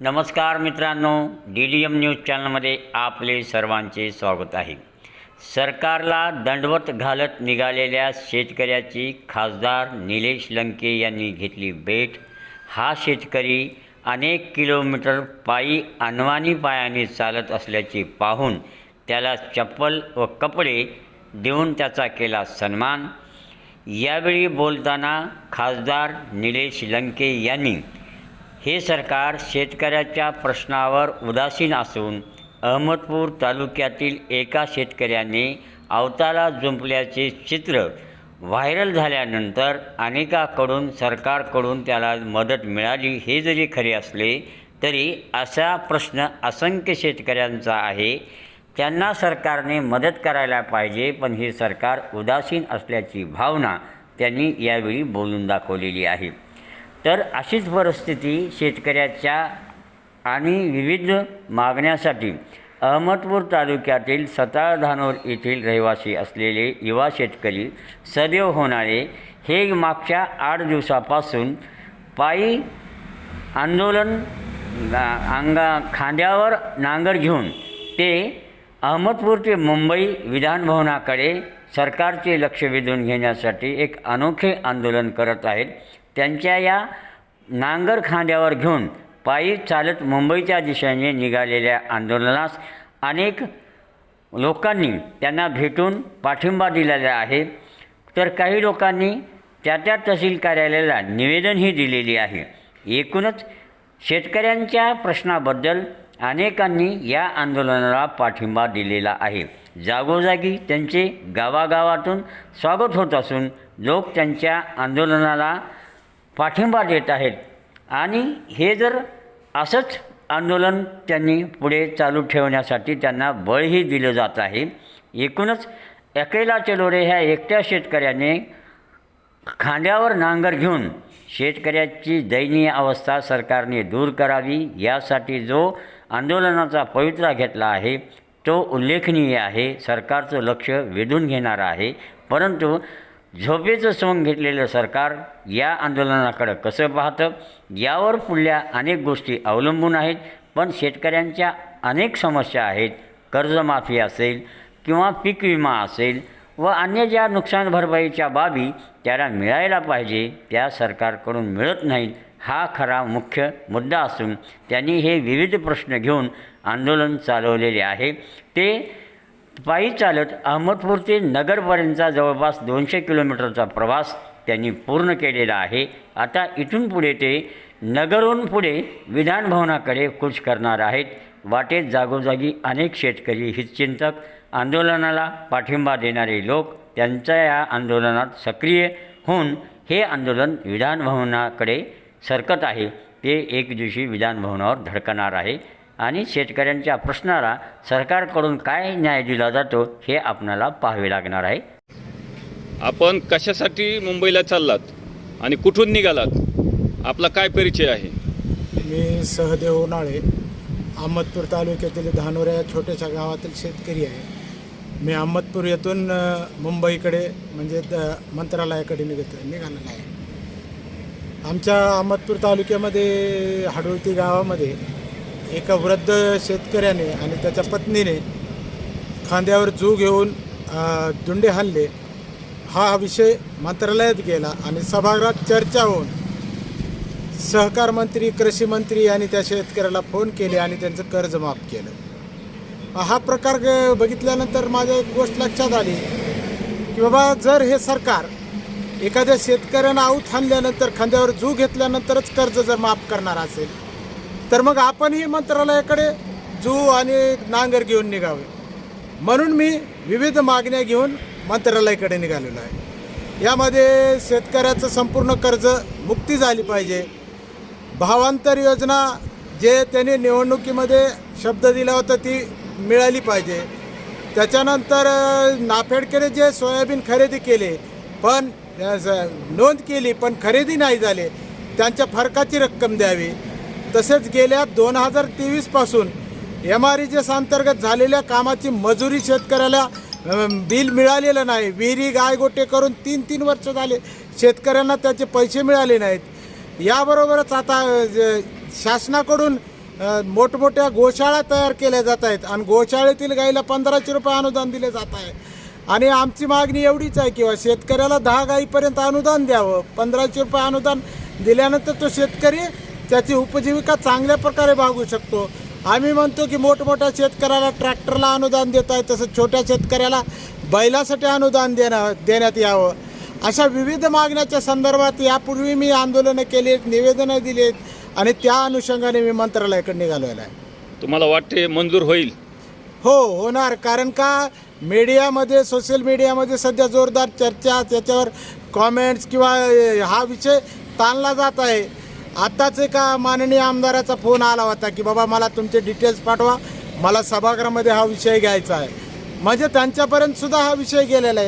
नमस्कार मित्रांनो D D M news चॅनलमध्ये आपले सर्वांचे स्वागत आहे. सरकारला दंडवत घालत निघालेल्या शेतकऱ्याची खासदार निलेश लंके यांनी घेतली भेट. हा शेतकरी अनेक किलोमीटर पायी अनवानी पायाने चालत असल्याचे पाहून त्याला चप्पल व कपडे देऊन त्याचा केला सन्मान. यावेळी बोलताना खासदार निलेश लंके यांनी हे सरकार शेतकऱ्याच्या प्रश्नावर उदासीन असून अहमदपूर तालुक्यातील एका शेतकऱ्याने अवताला जुंपल्याचे चित्र व्हायरल झाल्यानंतर अनेकाकडून सरकारकडून त्याला मदत मिळाली हे जरी खरे असले तरी असा प्रश्न असंख्य शेतकऱ्यांचा आहे. त्यांना सरकारने मदत करायला पाहिजे पण हे सरकार उदासीन असल्याची भावना त्यांनी यावेळी बोलून दाखवलेली आहे. तर अशीच परिस्थिती शेतकऱ्याच्या आणि विविध मागण्यासाठी अहमदपूर तालुक्यातील सताळ धानोर येथील रहिवासी असलेले युवा शेतकरी सदैव होणारे हे मागच्या आठ दिवसापासून पायी आंदोलन अंगा खांद्यावर नांगर घेऊन ते अहमदपूर ते मुंबई विधानभवनाकडे सरकारचे लक्ष वेधून घेण्यासाठी एक अनोखे आंदोलन करत आहेत. त्यांच्या या नांगर खांद्यावर घेऊन पायी चालत मुंबईच्या दिशेने निघालेल्या आंदोलनास अनेक लोकांनी त्यांना भेटून पाठिंबा दिलेला आहे. तर काही लोकांनी त्या त्या तहसील कार्यालयाला निवेदनही दिलेली आहे. एकूणच शेतकऱ्यांच्या प्रश्नाबद्दल अनेकांनी या आंदोलनाला पाठिंबा दिलेला आहे. जागोजागी त्यांचे गावागावातून स्वागत होत असून लोक त्यांच्या आंदोलनाला पाठिंबा देत आहेत. आणि हे जर असंच आंदोलन त्यांनी पुढे चालू ठेवण्यासाठी त्यांना बळही दिलं जात आहे. एकूणच अकेला चलोरे ह्या एकट्या शेतकऱ्याने खांद्यावर नांगर घेऊन शेतकऱ्याची दयनीय अवस्था सरकारने दूर करावी यासाठी जो आंदोलनाचा पवित्रा घेतला आहे तो उल्लेखनीय आहे. सरकारचं लक्ष वेधून घेणारं आहे. परंतु झोपेचं सोंग घेतलेलं सरकार या आंदोलनाकडं कसं पाहतं यावर पुढल्या अनेक गोष्टी अवलंबून आहेत. पण शेतकऱ्यांच्या अनेक समस्या आहेत. कर्जमाफी असेल किंवा पीक विमा असेल व अन्य ज्या नुकसान भरपाईच्या बाबी त्याला मिळायला पाहिजे त्या सरकारकडून मिळत नाहीत हा खरा मुख्य मुद्दा असून त्यांनी हे विविध प्रश्न घेऊन आंदोलन चालवलेले आहे. ते पायी चालत अहमदपूर ते नगरपर्यंतचा जवळपास दोनशे किलोमीटरचा प्रवास त्यांनी पूर्ण केलेला आहे. आता इथून पुढे ते नगरहून पुढे विधानभवनाकडे कूच करणार आहेत. वाटेत जागोजागी अनेक शेतकरी हितचिंतक आंदोलनाला पाठिंबा देणारे लोक त्यांच्या या आंदोलनात सक्रिय होऊन हे आंदोलन विधानभवनाकडे सरकत आहे. ते एक दिवशी विधानभवनावर धडकणार आहे. आणि शेतकऱ्यांच्या प्रश्नाला सरकारकडून काय न्याय दिला जातो हे आपणाला पाहावे लागणार आहे. आपण कशासाठी मुंबईला चाललात आणि कुठून निघालात? आपला काय परिचय आहे? मी सहदेव उन्हाळे अहमदपूर तालुक्यातील धानोरा या छोट्याशा गावातील शेतकरी आहे. मी अहमदपूर येथून मुंबईकडे म्हणजे द मंत्रालयाकडे निघत निघालेला आहे. आमच्या अहमदपूर तालुक्यामध्ये हाडोळती गावामध्ये एका वृद्ध शेतकऱ्याने आणि त्याच्या पत्नीने खांद्यावर जू घेऊन दुंडे हाणले. हा विषय मंत्रालयात गेला आणि सभागृहात चर्चा होऊन सहकार मंत्री कृषी मंत्री यांनी त्या शेतकऱ्याला फोन केले आणि त्यांचं कर्ज माफ केलं. हा प्रकार ग- बघितल्यानंतर माझ्या एक गोष्ट लक्षात आली की बाबा जर हे सरकार एखाद्या शेतकऱ्यानं आऊत आणल्यानंतर खांद्यावर जू घेतल्यानंतरच कर्ज जर माफ करणार असेल तर मग आपणही मंत्रालयाकडे जू आणि नांगर घेऊन निघावे. म्हणून मी विविध मागण्या घेऊन मंत्रालयाकडे निघालेलो आहे. यामध्ये शेतकऱ्याचं संपूर्ण कर्ज मुक्ती झाली पाहिजे. भावांतर योजना जे त्यांनी निवडणुकीमध्ये शब्द दिला होता ती मिळाली पाहिजे. त्याच्यानंतर नाफेडकडे जे सोयाबीन खरेदी केले पण नोंद केली पण खरेदी नाही झाले त्यांच्या फरकाची रक्कम द्यावी. तसेच गेल्या दोन हजार तेवीसपासून एम आर एस अंतर्गत झालेल्या कामाची मजुरी शेतकऱ्याला बिल मिळालेलं नाही. विहिरी गायगोटे करून तीन तीन वर्ष झाले शेतकऱ्यांना त्याचे पैसे मिळाले नाहीत. याबरोबरच आता ज- शासनाकडून मोठमोठ्या गोशाळा तयार केल्या जात आहेत आणि गोशाळेतील गाईला पंधराशे रुपये अनुदान दिले जात आहे. आणि आमची मागणी एवढीच आहे किंवा शेतकऱ्याला दहा गाईपर्यंत अनुदान द्यावं. पंधराशे रुपये अनुदान दिल्यानंतर तो शेतकरी त्याची उपजीविका चांगल्या प्रकारे भागू शकतो. आम्ही म्हणतो की मोठमोठ्या शेतकऱ्याला ट्रॅक्टरला अनुदान देत आहे तसं छोट्या शेतकऱ्याला बैलासाठी अनुदान देणं देण्यात यावं. अशा विविध मागण्याच्या संदर्भात यापूर्वी मी आंदोलनं केली आहेत निवेदनं दिली आहेत आणि त्या अनुषंगाने मी मंत्रालयाकडे निघालेलो आहे. तुम्हाला वाटते मंजूर होईल? हो होणार. कारण का? मीडियामध्ये सोशल मीडियामध्ये सध्या जोरदार चर्चा त्याच्यावर कॉमेंट्स किंवा हा विषय ताणला जात आहे. आत्ताच एका माननीय आमदाराचा फोन आला होता की बाबा मला तुमचे डिटेल्स पाठवा. मला सभागृहामध्ये हा विषय घ्यायचा आहे. म्हणजे त्यांच्यापर्यंत सुद्धा हा विषय गेलेला आहे.